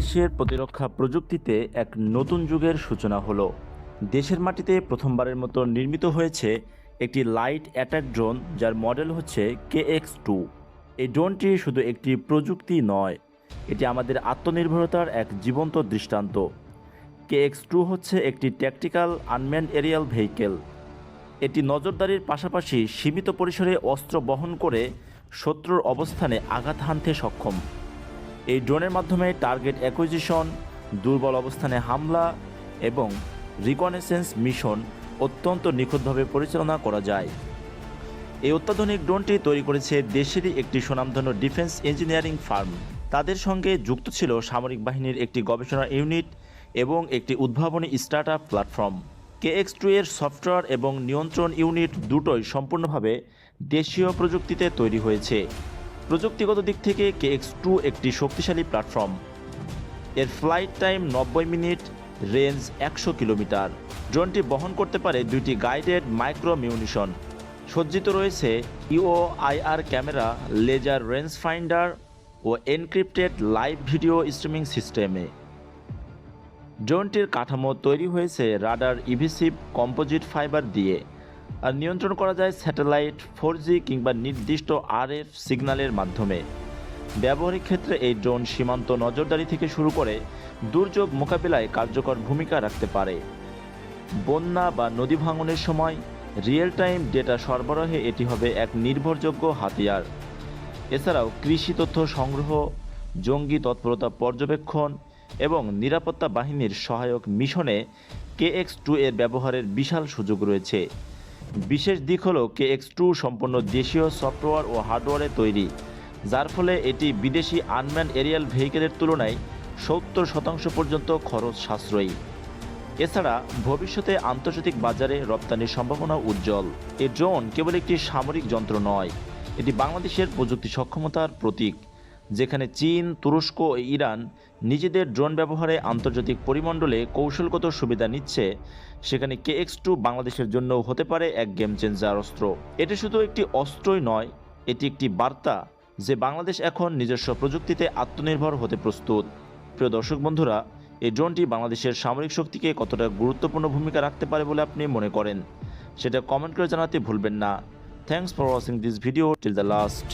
বাংলাদেশের প্রতিরক্ষা প্রযুক্তিতে এক নতুন যুগের সূচনা হলো। দেশের মাটিতে প্রথমবারের মতো নির্মিত হয়েছে একটি লাইট অ্যাটাক ড্রোন, যার মডেল হচ্ছে কে এক্স টু। এই ড্রোনটি শুধু একটি প্রযুক্তি নয়, এটি আমাদের আত্মনির্ভরতার এক জীবন্ত দৃষ্টান্ত। কে এক্স টু হচ্ছে একটি ট্যাকটিক্যাল আনম্যান্ড এরিয়াল ভেহিকেল এটি নজরদারির পাশাপাশি সীমিত পরিসরে অস্ত্র বহন করে শত্রুর অবস্থানে আঘাত হানতে সক্ষম। এই ড্রোনের মাধ্যমে টার্গেট অ্যাকুইজিশন, দুর্বল অবস্থানে হামলা এবং রিকনেসেন্স মিশন অত্যন্ত নিখুঁতভাবে পরিচালনা করা যায়। এই অত্যাধুনিক ড্রোনটি তৈরি করেছে দেশেরই একটি সুনামধন্য ডিফেন্স ইঞ্জিনিয়ারিং ফার্ম। তাদের সঙ্গে যুক্ত ছিল সামরিক বাহিনীর একটি গবেষণা ইউনিট এবং একটি উদ্ভাবনী startup platform. K X two এর সফটওয়্যার এবং নিয়ন্ত্রণ ইউনিট দুটোই সম্পূর্ণভাবে দেশীয় প্রযুক্তিতে তৈরি হয়েছে। প্রযুক্তিগত দিক থেকে কে এক্স টু একটি শক্তিশালী প্ল্যাটফর্ম। এর ফ্লাইট টাইম নব্বই মিনিট, রেঞ্জ একশো কিলোমিটার। ড্রোনটি বহন করতে পারে দুইটি গাইডেড মাইক্রো মিউনিশন। সজ্জিত রয়েছে EOIR camera, laser range finder ও এনক্রিপ্টেড লাইভ ভিডিও স্ট্রিমিং সিস্টেমে। ড্রোনটির কাঠামো তৈরি হয়েছে রাডার ইভিসিভ কম্পোজিট ফাইবার দিয়ে। নিয়ন্ত্রণ করা যায় স্যাটেলাইট ফোর কিংবা নির্দিষ্ট আরএফ সিগন্যালের মাধ্যমে। ব্যবহারিক ক্ষেত্রে এই ড্রোন সীমান্ত নজরদারি থেকে শুরু করে দুর্যোগ মোকাবিলায় কার্যকর ভূমিকা রাখতে পারে। বন্যা বা নদী ভাঙনের সময় রিয়েল টাইম ডেটা সরবরাহে এটি হবে এক নির্ভরযোগ্য হাতিয়ার। এছাড়াও কৃষি তথ্য সংগ্রহ, জঙ্গি তৎপরতা পর্যবেক্ষণ এবং নিরাপত্তা বাহিনীর সহায়ক মিশনে কে এক্স টু এর ব্যবহারের বিশাল সুযোগ রয়েছে। বিশেষ দিক হলো কে এক্স টু সম্পূর্ণ দেশীয় সফটওয়্যার ও হার্ডওয়্যারে তৈরি, যার ফলে এটি বিদেশি আনম্যান এরিয়াল ভেহিকেলের তুলনায় সত্তর শতাংশ পর্যন্ত খরচ সাশ্রয়ী। এছাড়া ভবিষ্যতে আন্তর্জাতিক বাজারে রপ্তানির সম্ভাবনা উজ্জ্বল। এ ড্রোন কেবল একটি সামরিক যন্ত্র নয়, এটি বাংলাদেশের প্রযুক্তি সক্ষমতার প্রতীক। যেখানে চীন, তুরস্ক ও ইরান নিজেদের ড্রোন ব্যবহারে আন্তর্জাতিক পরিমণ্ডলে কৌশলগত সুবিধা নিচ্ছে, সেখানে কে এক্স টু বাংলাদেশের জন্য হতে পারে এক গেম চেঞ্জার অস্ত্র। এটি শুধু একটি অস্ত্রই নয়, এটি একটি বার্তা যে বাংলাদেশ এখন নিজস্ব প্রযুক্তিতে আত্মনির্ভর হতে প্রস্তুত। প্রিয় দর্শক বন্ধুরা, এই ড্রোনটি বাংলাদেশের সামরিক শক্তিকে কতটা গুরুত্বপূর্ণ ভূমিকা রাখতে পারে বলে আপনি মনে করেন? সেটা কমেন্ট করে জানাতে ভুলবেন না। Thanks for watching this video till the last